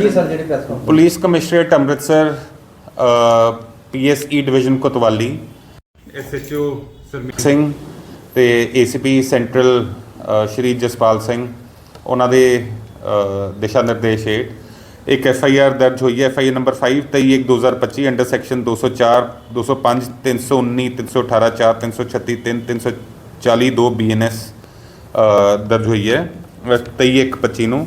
ਜੀ ਸਰ ਜਿਹੜੀ press conference police commissionerate Amritsar PSE division Kotwali SHO Sarmeet Singh ਤੇ ACP central Shri Jaspal Singh ਉਹਨਾਂ ਦੇ ਦਿਸ਼ਾ ਨਿਰਦੇਸ਼ ਹੇਠ ਇੱਕ ਐਫ ਆਈ ਆਰ ਦਰਜ ਹੋਈ ਹੈ F I R number 5 23 2025 under section 204 205 319 318 4 336 3 340 2 BNS ਦਰਜ ਹੋਈ ਹੈ 23 1 25 ਨੂੰ।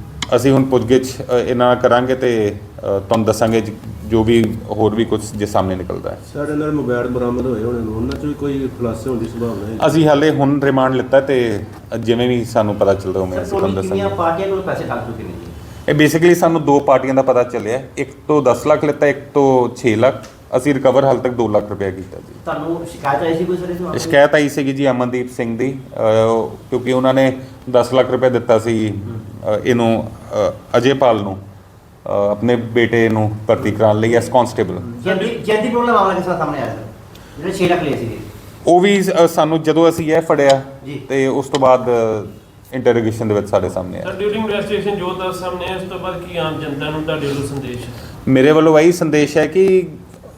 ਅਸੀਂ ਹੁਣ ਪੁੱਛਗਿੱਛ ਅ, ਇਹਨਾਂ ਨਾਲ ਕਰਾਂਗੇ ਤੇ ਅ, ਤੁਹਾਨੂੰ ਦੱਸਾਂਗੇ ਜ- ਜੋ ਵੀ ਹੋਰ ਵੀ ਕੁਝ ਜੇ ਸਾਹਮਣੇ ਨਿਕਲਦਾ ਹੈ। ਸਾਡੇ ਨਾਲ ਮੋਬਾਈਲ ਬਰਾਮਦ ਹੋਏ ਹੋਣੇ ਨੂੰ ਉਹਨਾਂ ਚੋਂ ਵੀ ਕੋਈ ਖੁਲਾਸੇ ਹੋਣ ਦੀ ਸੰਭਾਵਨਾ ਹੈ? ਅਸੀਂ ਹਾਲੇ ਹੁਣ ਰਿਮਾਂਡ ਲਿੱਤਾ ਤੇ ਜਿਵੇਂ ਵੀ ਸਾਨੂੰ ਪਤਾ ਚੱਲਦਾ ਉਵੇਂ ਅਸੀਂ ਤੁਹਾਨੂੰ ਟੋਟਲ ਕਿੰਨੀਆਂ ਦੱਸਾਂਗੇ ਪਾਰਟੀਆਂ ਕੋਲ ਪੈਸੇ ਠੱਗ ਚੁੱਕੇ ਨੇ ਜੀ? ਇਹ ਬੇਸਿਕਲੀ ਸਾਨੂੰ ਦੋ ਪਾਰਟੀਆਂ ਦਾ ਪਤਾ ਚੱਲਿਆ। ਇੱਕ ਤੋਂ 10 ਲੱਖ ਲਿੱਤਾ ਇੱਕ ਤੋਂ 6 ਲੱਖ। ਅਸੀਂ ਰਿਕਵਰ ਹਾਲ ਤੱਕ 2 ਲੱਖ ਰੁਪਏ ਕੀਤਾ ਜੀ। ਤੁਹਾਨੂੰ ਸ਼ਿਕਾਇਤ ਆਈ ਸੀ ਕੋਈ ਸਰ ਇਸ ਸ਼ਿਕਾਇਤ ਆਈ ਸੀਗੀ ਜੀ ਅਮਨਦੀਪ ਸਿੰਘ ਦੀ ਅਹ, ਕਿਉਂਕਿ ਉਹਨਾਂ ਨੇ 10 ਲੱਖ ਰੁਪਏ ਦਿੱਤਾ ਸੀ ਅਹ, ਇਹਨੂੰ ਅਹ, ਅਜੇਪਾਲ ਨੂੰ ਅਹ, ਆਪਣੇ ਬੇਟੇ ਨੂੰ ਭਰਤੀ ਕਰਾਉਣ ਲਈ ਐਸ ਕਾਂਸਟੇਬਲ ਜੈਂਤੀ ਪ੍ਰੋਬਲਮ ਮਾਮਲਾ ਕਿਸ ਤਰ੍ਹਾਂ ਸਾਹਮਣੇ ਆਇਆ ਸਰ? ਜਿਹੜੇ 6 ਲੱਖ ਲਏ ਸੀਗੇ। ਉਹ ਵੀ ਅਹ, ਸਾਨੂੰ ਜਦੋਂ ਅਸੀਂ ਇਹ ਫੜਿਆ ਜੀ। ਤੇ ਉਸ ਤੋਂ ਬਾਅਦ ਇੰਟਰੋਗੇਸ਼ਨ ਦੇ ਵਿੱਚ ਸਾਡੇ ਸਾਹਮਣੇ ਆਇਆ। ਸਰ ਡਿਊਰਿੰਗ ਇਨਵੈਸਟੀਗੇਸ਼ਨ ਜੋ ਦੱਸ ਸਾਹਮਣੇ ਆਇਆ, ਉਸ ਤੋਂ ਬਾਅਦ ਕੀ ਆਮ ਜਨਤਾ ਨੂੰ ਤੁਹਾਡੇ ਵੱਲੋਂ ਸੰਦੇਸ਼ ਹੈ? ਮੇਰੇ ਵੱਲੋਂ ਇਹੀ ਸੰਦੇਸ਼ ਹੈ ਕਿ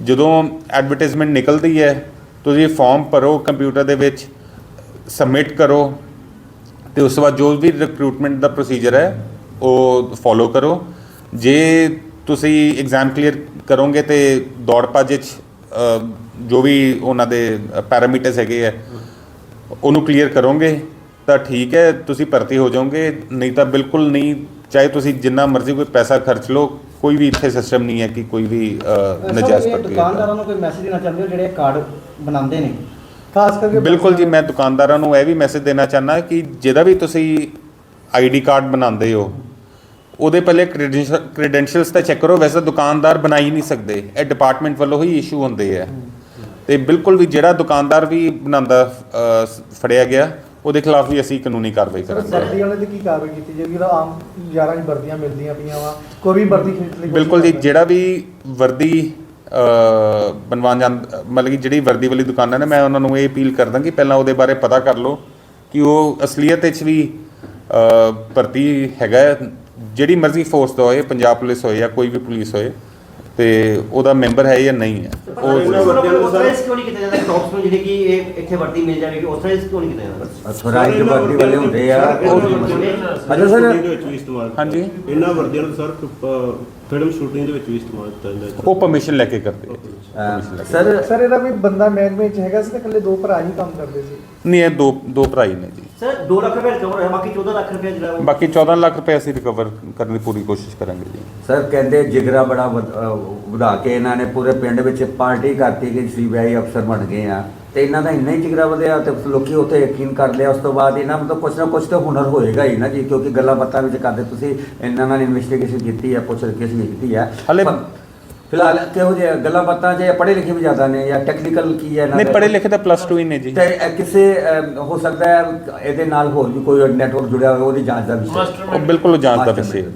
ਜਦੋਂ ਐਡਵਰਟਾਈਜ਼ਮੈਂਟ ਨਿਕਲਦੀ ਹੈ, ਤੁਸੀਂ ਫਾਰਮ ਭਰੋ ਕੰਪਿਊਟਰ ਦੇ ਵਿੱਚ ਸਬਮਿਟ ਕਰੋ ਤੇ ਉਸ ਤੋਂ ਬਾਅਦ ਜੋ ਵੀ ਰਿਕਰੂਟਮੈਂਟ ਦਾ ਪ੍ਰੋਸੀਜਰ ਹੈ, ਉਹ ਫੋਲੋ ਕਰੋ। ਜੇ ਤੁਸੀਂ ਐਗਜ਼ਾਮ ਕਲੀਅਰ ਕਰੋਗੇ ਤੇ ਦੌੜ ਭੱਜ ਵਿੱਚ ਜੋ ਵੀ ਉਹਨਾਂ ਦੇ ਪੈਰਾਮੀਟਰਸ ਹੈਗੇ ਆ ਉਹਨੂੰ ਕਲੀਅਰ ਕਰੋਗੇ, ਤਾਂ ਠੀਕ ਹੈ, ਤੁਸੀਂ ਭਰਤੀ ਹੋ ਜਾਓਗੇ, ਨਹੀਂ ਤਾਂ ਬਿਲਕੁਲ ਨਹੀਂ ਚਾਹੇ ਤੁਸੀਂ ਜਿੰਨਾ ਮਰਜ਼ੀ ਕੋਈ ਪੈਸਾ ਖਰਚ ਲਓ ਕੋਈ ਵੀ ਇੱਥੇ ਸਿਸਟਮ ਨਹੀਂ ਹੈ ਕਿ ਕੋਈ ਵੀ ਅ, ਨਜਾਇਜ਼ ਇਹ ਭਰਤੀ ਦੁਕਾਨਦਾਰਾਂ ਨੂੰ ਕੋਈ ਮੈਸੇਜ ਦੇਣਾ ਚਾਹੁੰਦੇ ਹੋ ਜਿਹੜੇ ਕਾਰਡ ਬਣਾਉਂਦੇ ਨੇ? ਖਾਸ ਕਰਕੇ ਬਿਲਕੁਲ ਜੀ ਮੈਂ ਦੁਕਾਨਦਾਰਾਂ ਨੂੰ ਇਹ ਵੀ ਮੈਸੇਜ ਦੇਣਾ ਚਾਹੁੰਦਾ ਕਿ ਜਿਹਦਾ ਵੀ ਤੁਸੀਂ ਆਈਡੀ ਕਾਰਡ ਬਣਾਉਂਦੇ ਹੋ ਉਹਦੇ ਪਹਿਲੇ ਕ੍ਰੈਡੈਂਸ਼ੀਅਲਸ ਤਾਂ ਚੈੱਕ ਕਰੋ। ਵੈਸੇ ਤਾਂ ਦੁਕਾਨਦਾਰ ਬਣਾ ਹੀ ਨਹੀਂ ਸਕਦੇ। ਇਹ ਡਿਪਾਰਟਮੈਂਟ ਵੱਲੋਂ ਹੀ ਇਸ਼ੂ ਹੁੰਦੇ ਆ। ਤੇ ਬਿਲਕੁਲ ਵੀ ਜਿਹੜਾ ਦੁਕਾਨਦਾਰ ਵੀ ਬਣਾਉਂਦਾ ਅ, ਫੜਿਆ ਗਿਆ ਉਹਦੇ ਖਿਲਾਫ ਵੀ ਅਸੀਂ ਕਾਨੂੰਨੀ ਕਾਰਵਾਈ ਕਰਾਂਗੇ। ਵਰਦੀ ਵਾਲੇ ਦੀ ਕੀ ਕਾਰਵਾਈ ਕੀਤੀ ਜਾਏਗੀ ਜਿਹੜਾ ਆਮ ਯਾਰਾਂ ਦੀ ਵਰਦੀਆਂ ਮਿਲਦੀਆਂ ਪਈਆਂ ਵਾ ਕੋਈ ਵੀ ਵਰਦੀ ਖਰੀਦ ਲਈ ਬਿਲਕੁਲ ਜੀ ਜਿਹੜਾ ਵੀ ਵਰਦੀ ਬਣਵਾਉਣ ਜਾਂ ਮਤਲਬ ਕਿ ਜਿਹੜੀ ਵਰਦੀ ਵਾਲੀ ਦੁਕਾਨਾਂ ਨੇ ਮੈਂ ਉਹਨਾਂ ਨੂੰ ਇਹ ਅਪੀਲ ਕਰਦਾ ਕਿ ਪਹਿਲਾਂ ਉਹਦੇ ਬਾਰੇ ਪਤਾ ਕਰ ਲਓ ਕਿ ਉਹ ਅਸਲੀਅਤ ਵਿੱਚ ਵੀ ਭਰਤੀ ਹੈਗਾ। ਜਿਹੜੀ ਮਰਜ਼ੀ ਫੋਰਸ ਦਾ ਹੋਏ ਪੰਜਾਬ ਪੁਲਿਸ ਹੋਏ ਜਾਂ ਕੋਈ ਵੀ ਪੁਲਿਸ ਹੋਏ ਤੇ ਉਹਦਾ ਮੈਂਬਰ ਹੈ ਜਾਂ ਨਹੀਂ ਹੈ? ਉਹ ਆਥੋਰਾਈਜ਼ ਕਿਉਂ ਨਹੀਂ ਕੀਤਾ ਜਾਂਦਾ? ਟੌਪਸ ਨੂੰ ਜਿਹੜੇ ਕਿ ਇਹ ਇੱਥੇ ਵਰਦੀ ਮਿਲ ਜਾਵੇਗੀ ਆਥੋਰਾਈਜ਼ ਕਿਉਂ ਨਹੀਂ ਕੀਤਾ ਜਾਂਦਾ? ਅਥੋਰਾਈਜ਼ਡ ਵਰਦੀ ਵਾਲੇ ਹੁੰਦੇ ਆ। ਉਹ ਫਿਲਮ ਸਰ। ਹਾਂਜੀ। ਇਹਨਾਂ ਵਰਦੀਆਂ ਨੂੰ ਸਰ ਫਿਲਮ ਸ਼ੂਟਿੰਗ ਦੇ ਵਿੱਚ ਵੀ ਇਸਤੇਮਾਲ ਕੀਤਾ ਜਾਂਦਾ ਹੈ। ਉਹ ਪਰਮਿਸ਼ਨ ਲੈ ਕੇ ਕਰਦੇ ਆ। ਸਰ ਸਰ ਇਹਦਾ ਵੀ ਬੰਦਾ ਮਹਿਕਮੇ 'ਚ ਹੈਗਾ ਸੀ ਤੇ ਇਕੱਲੇ ਦੋ ਭਰਾ ਹੀ ਕੰਮ ਕਰਦੇ ਸੀ? ਨਹੀਂ ਇਹ ਦੋ ਦੋ ਭਰਾ ਹੀ ਨੇ ਜੀ। ਸਰ 2 ਲੱਖ ਰੁਪਏ ਰਿਕਵਰ ਹੋਇਆ ਬਾਕੀ 14 ਲੱਖ ਰੁਪਏ ਜਿਹੜਾ ਉਹ ਬਾਕੀ 14 ਲੱਖ ਰੁਪਏ ਅਸੀਂ ਰਿਕਵਰ ਕਰਨ ਦੀ ਪੂਰੀ ਕੋਸ਼ਿਸ਼ ਕਰਾਂਗੇ ਜੀ। ਸਰ ਕਹਿੰਦੇ ਜਿਗਰਾ ਬੜਾ ਵਧ- ਅਹ ਵਧਾ ਕੇ ਇਹਨਾਂ ਨੇ ਪੂਰੇ ਪਿੰਡ ਵਿੱਚ ਪਾਰਟੀ ਕਰਤੀ ਕਿ ਸੀਬੀਆਈ ਅਫਸਰ ਬਣ ਗਏ ਆ। ਤੇ ਇਹਨਾਂ ਦਾ ਇੰਨਾ ਹੀ ਜਿਗਰਾ ਵਧਿਆ ਤੇ ਲੋਕੀ ਉੱਥੇ ਯਕੀਨ ਕਰ ਲਿਆ ਉਸ ਤੋਂ ਬਾਅਦ ਇਹਨਾਂ ਮਤਲਬ ਕੁਛ ਨਾ ਕੁਛ ਤਾਂ ਹੁਨਰ ਹੋਏਗਾ ਹੀ ਨਾ ਜੀ ਕਿਉਂਕਿ ਗੱਲਾਂ ਬਾਤਾਂ ਵਿੱਚ ਕਰਦੇ ਤੁਸੀਂ ਇਹਨਾਂ ਨਾਲ ਇਨਵੈਸਟੀਗੇਸ਼ਨ ਕੀਤੀ ਹੈ ਪੁੱਛ ਰਿਕੇਸ਼ ਵੀ ਕੀਤੀ ਹੈ ਹਾਲੇ- ਫਿਲਹਾਲ ਕਿਹੋ ਜਿਹੇ ਗੱਲਾਂ ਬਾਤਾਂ ਜੇ ਪੜ੍ਹੇ ਲਿਖੇ ਵੀ ਜ਼ਿਆਦਾ ਨੇ ਜਾਂ ਟੈਕਨੀਕਲ ਕੀ ਹੈ ਇਹਨਾਂ ਨਹੀਂ? ਪੜ੍ਹੇ ਲਿਖੇ ਤਾਂ ਪਲੱਸ 2 ਹੀ ਨੇ ਜੀ। ਤੇ ਕਿਸੇ ਹੋ ਸਕਦਾ ਹੈ ਇਹਦੇ ਨਾਲ ਹੋਰ ਵੀ ਕੋਈ ਨੈਟਵਰਕ ਜੁੜਿਆ ਹੋਵੇ ਉਹਦੀ ਜਾਂਚ ਦਾ ਵਿਸ਼ਾ। ਬਿਲਕੁਲ ਜਾਂਚ ਦਾ ਵਿਸ਼ੇ ਹੈ।